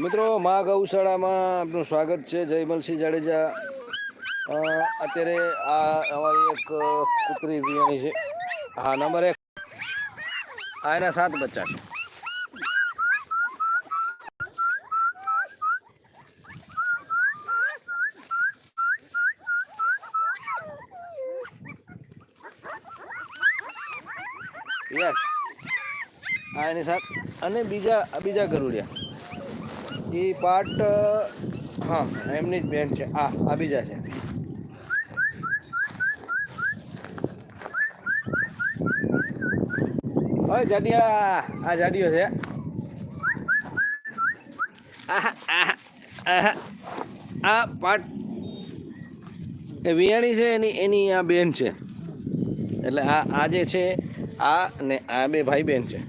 મિત્રો મા ગૌશાળામાં આપનું સ્વાગત છે. જયમલસિંહ જાડેજા. અત્યારે આ અમારી એક કૂતરી વિયાણી છે. હા, નંબર એક. આ એના સાત બચ્ચા છે. આ એની સાત. અને બીજા બીજા ગરુડિયા. એ પાર્ટ, હા, એમની જ બેન છે. આ આ બીજા છે. હવે જાડિયા આ જાડિયો છે. આ પાર્ટ, એ વિયાણી છે એની એની આ બેન છે. એટલે આ આ જે છે, આ ને આ બે ભાઈ બેન છે.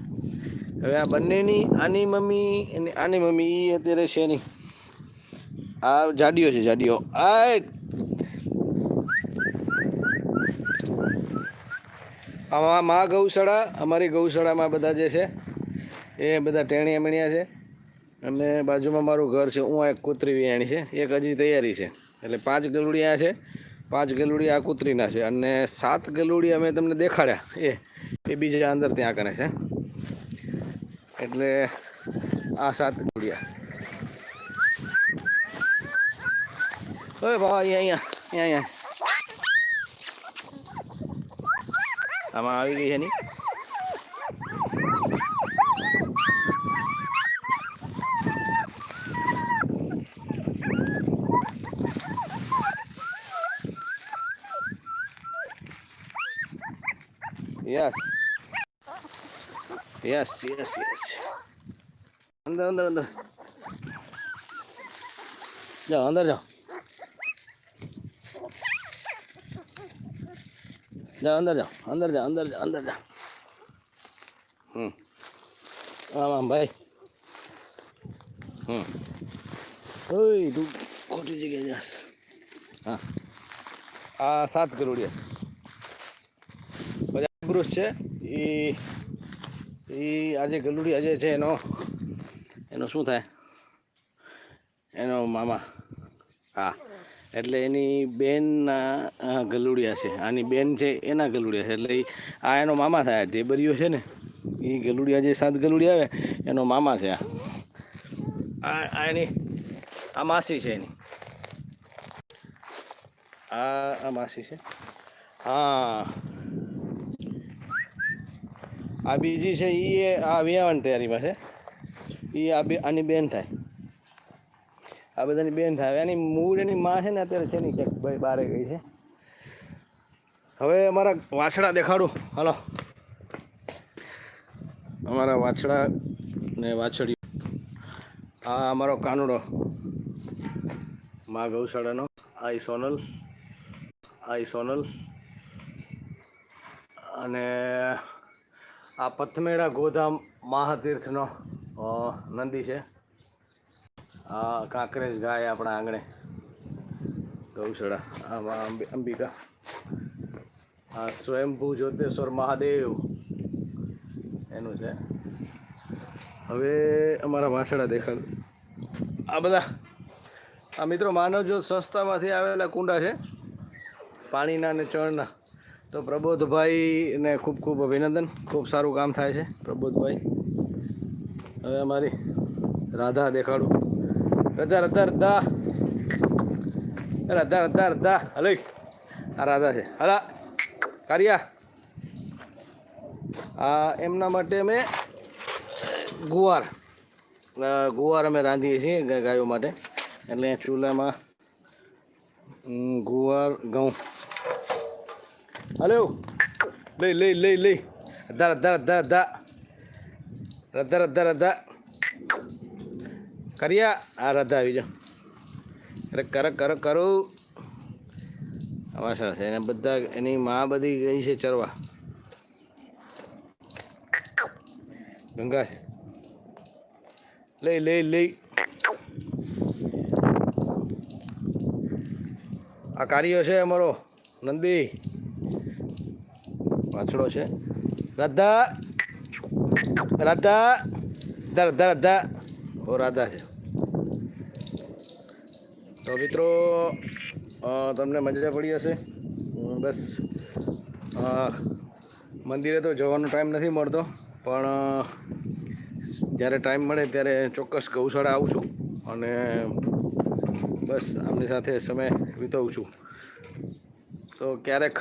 હવે આ બંનેની, આની મમ્મી અને આની મમ્મી એ અત્યારે છે નહીં. આ જાડીઓ છે, જાડીઓ. આ આમાં મા ગૌશાળા, અમારી ગૌશાળામાં બધા જે છે, એ બધા ટેણિયા મીણિયા છે. અને બાજુમાં મારું ઘર છે, હું એક કૂતરી વિયાણી છે. એક હજી તૈયારી છે. એટલે પાંચ ગલુડિયા છે, પાંચ ગલુડી આ કૂતરીના છે. અને સાત ગલુડી અમે તમને દેખાડ્યા. એ એ બીજા અંદર ત્યાં કરે છે. એટલે આ સાત ગલુડિયા ઓય બાબા અહીંયા અહીંયા અહીંયા આમાં આવી ગઈ છે ની યસ યસ યસ યસ અંદર અંદર અંદર. જાઓ અંદર જાઓ. જાઓ, અંદર જાઓ અંદર જાઓ અંદર જાઓ અંદર જાઓ. હમ. આમ આમ, ભાઈ. હમ. ઓય, તું ખોટી જગ્યાએ જાસ હા. આ સાત કરોડિયા. પછી બ્રુશ છે એ એ આજે ગલુડી આજે છે એનો એનો શું થાય? એનો મામા. હા, એટલે એની બેનના ગલુડિયા છે. આની બેન છે એના ગલુડિયા છે. એટલે એ આ એનો મામા થાય. ઢેબરીઓ છે ને એ ગલુડિયા જે સાત ગલુડિયા આવે, એનો મામા છે આ આ એની, આ માસી છે એની. આ આ માસી છે. હા. આ બીજી છે એ આ વ્યાવાની તૈયારીમાં છે એ આ બે, આની બેન થાય. આ બધાની બેન થાય. એની મૂળ, એની માં છે ને, અત્યારે છે નહીં ક્યાંક ભાઈ બારે ગઈ છે. હવે અમારા વાછડા દેખાડું. હાલો. અમારા વાછડા ને વાછડી આ અમારો કાનુડો. મા ગૌશાળાનો. આ સોનલ. આ સોનલ. અને આ પથમેડા ગોધામ મહાતીર્થનો નંદી છે. આ કાંકરેજ ગાય આપણા આંગણે. ગૌશાળા, આમાં અંબી- અંબિકા. આ સ્વયંભૂ જ્યોતેશ્વર મહાદેવ. એનું છે. હવે અમારા વાસણા દેખાડ. આ બધા, આ મિત્રો માનવજ્યોત સંસ્થામાંથી આવેલા કુંડા છે. પાણીના અને ચણના. તો પ્રબોધભાઈને ખૂબ ખૂબ અભિનંદન. ખૂબ સારું કામ થાય છે પ્રબોધભાઈ. હવે અમારી રાધા દેખાડું. રધા રધા રધા. રધા રધા રધા. હલો આ રાધા છે. હલા. કારિયા. આ એમના માટે અમે ગુવાર. ગુવાર અમે રાંધીએ છીએ ગાયો માટે. એટલે ચૂલામાં ગુવાર, ઘઉં. હલો લઈ લઈ લઈ લઈ રધા રધા રધા અધા રધા રધા રધા કર્યા આ રધા આવી જાઓ અરે કર કર કરો આવા સરસ એને બધા એની મા બધી ગઈ છે ચરવા ગંગા છે લઈ લઈ લઈ આ કાર્ય છે અમારો નંદી વાછડો છે. રાધા. રાધા. રાધા રાધા રાધા. ઓ, રાધા છે. તો મિત્રો તમને મજા પડી હશે? બસ. મંદિરે તો જવાનો ટાઈમ નથી મળતો, પણ જ્યારે ટાઈમ મળે ત્યારે ચોક્કસ ગૌશાળા આવું છું અને બસ, આમની સાથે સમય વિતાવું છું. તો ક્યારેક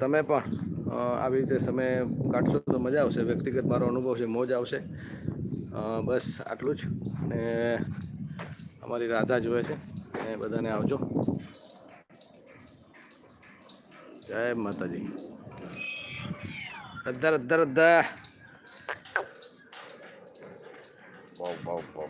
તમે પણ આવી રીતે સમય કાઢશો તો મજા આવશે. વ્યક્તિગત મારો અનુભવ છે, મોજ આવશે. બસ આટલું જ. ને અમારી રાધા જોવે છે. અને બધાને આવજો. જય માતાજી. રદ્ધા રદ્ધા રદ્ધા બહુ બહુ બહુ.